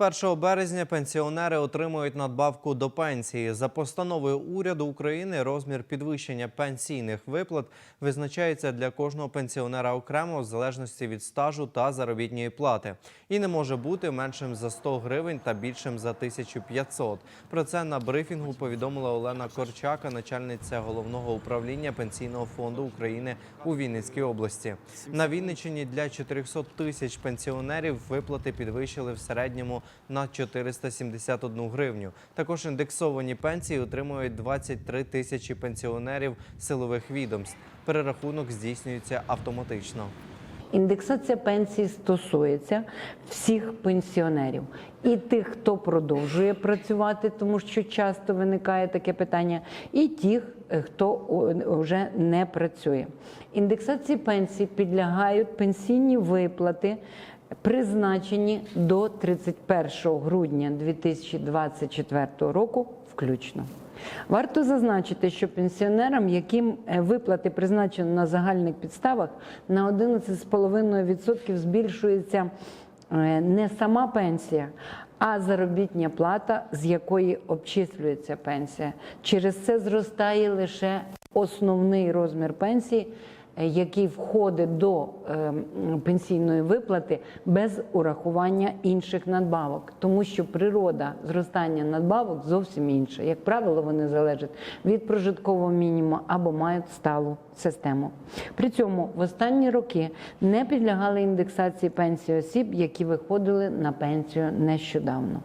1 березня пенсіонери отримують надбавку до пенсії. За постановою уряду України розмір підвищення пенсійних виплат визначається для кожного пенсіонера окремо в залежності від стажу та заробітної плати і не може бути меншим за 100 гривень та більшим за 1500. Про це на брифінгу повідомила Олена Корчака, начальниця головного управління пенсійного фонду України у Вінницькій області. На Вінниччині для 400 тисяч пенсіонерів виплати підвищили в середньому на 471 гривню. Також індексовані пенсії отримують 23 тисячі пенсіонерів силових відомств. Перерахунок здійснюється автоматично. Індексація пенсії стосується всіх пенсіонерів і тих, хто продовжує працювати, тому що часто виникає таке питання, і тих, е, хто вже не працює. Індексації пенсій підлягають пенсійні виплати. Призначені до 31 грудня 2024 року включно. Варто зазначити, що пенсіонерам, яким е, виплати призначені на загальних підставах, на 11,5% збільшується е, не сама пенсія, а заробітня плата, з якої обчислюється пенсія. Через це зростає лише основний розмір пенсії, який входить до е, пенсійної виплати без урахування інших надбавок, тому що природа зростання надбавок зовсім інша. Як правило, вони залежать від прожиткового мінімуму або мають сталу систему. При цьому в останні роки не підлягали індексації пенсії осіб, які виходили на пенсію нещодавно.